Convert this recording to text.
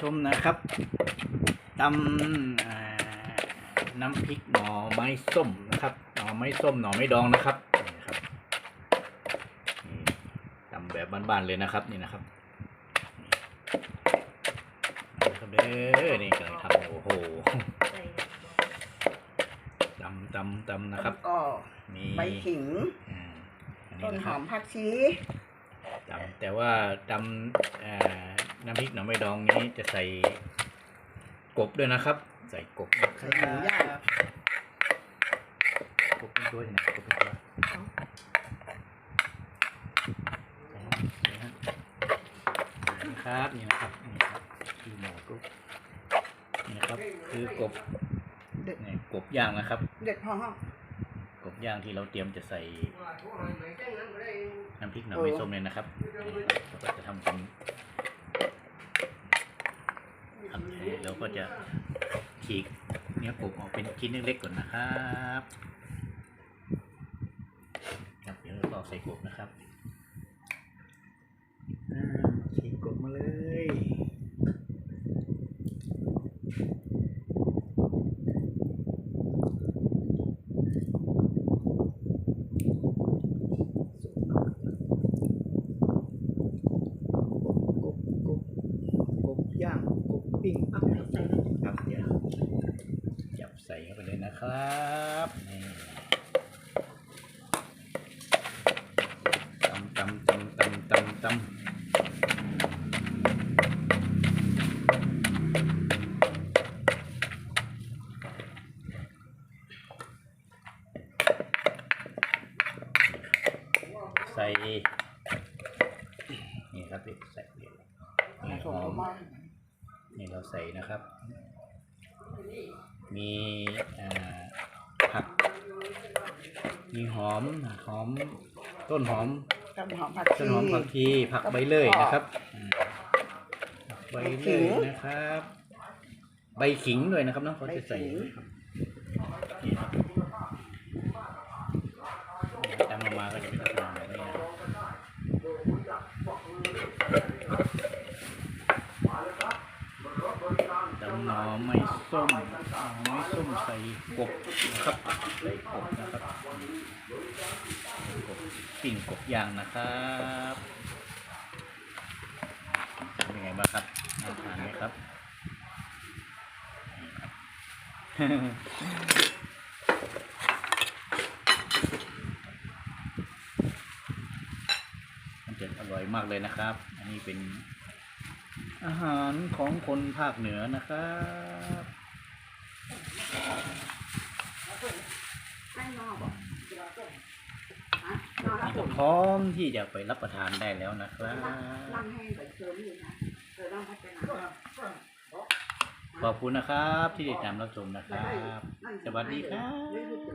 ชมนะครับตำอ่าน้ำพริกหน่อไม้ส้มนะครับ หน่อไม้ส้มหน่อไม้ดองนะครับนี่นะครับนี่ตำแบบบ้านๆเลยนะครับนี่นะครับนี่นะครับเด้อนี่กำลังทำโอ้โหตำตำตำนะครับก็มีใบขิงอ่าอันต้นี้นนะหคอรับมผักชีตำแต่ว่าตำเอ่อ น้ำพริกหน่อไม้ดองนี้จะใส่กบด้วยนะครับ ใส่กบนะคใส่รับหมูย่างกบเป็นตัวใช่ไหมกบเป็นตัวครับนี่นะครับนี่ครับคือหมูกบนี่นะครับคือกบนี่กบย่างนะครับ เด็ดพอห้องกบย่างที่เราเตรียมจะใส่น้ำพริกหน่อไม้ส้มเนี่ยนะครับเราก็จะทำเป็น เราก็จะฉีกเนื้อกบออกเป็นชิ้นเล็กๆก่อนนะครับครับเดี๋ยวเราก็ใส่กบนะครับอ่าฉีกกบมาเลยกบกบกบย่างกบ ปิ้งเอาไปใส่น้ำครับเดี๋ยวจับใส่เข้าไปเลยนะครับนี่ตำตำตำตำตำตำใส่นี่ครับใส่นี่หอม นี่เราใส่นะครับ มีอ่าผัก มีหอมหอมต้นหอมต้นหอมผักต้นชีหอมผักชีผักใบเลื่อยนะครับอืมผักใบเลื่อยใบขิงนะครับ ใบขิงด้วยนะครับเนาะเขาจะใส่ใบขิงนะครับนี่ครับตามมาก็จะเป็นลักษณะแบบนี้นะครับตำ หน่อไม้ส้มหน่อไม้ส้มใส่กบนะครับใส่กบนะครับกบปิ้งกบย่างนะครับเป็นไงบ้างครับน่าทานไหมครับนี่ครับมันจะอร่อยมากเลยนะครับ อันนี้เป็น อาหารของคนภาคเหนือนะครับพร้อมที่จะไปรับประทานได้แล้วนะครับขอบคุณนะครับที่ติดตามรับชมนะครับ สวัสดีครับ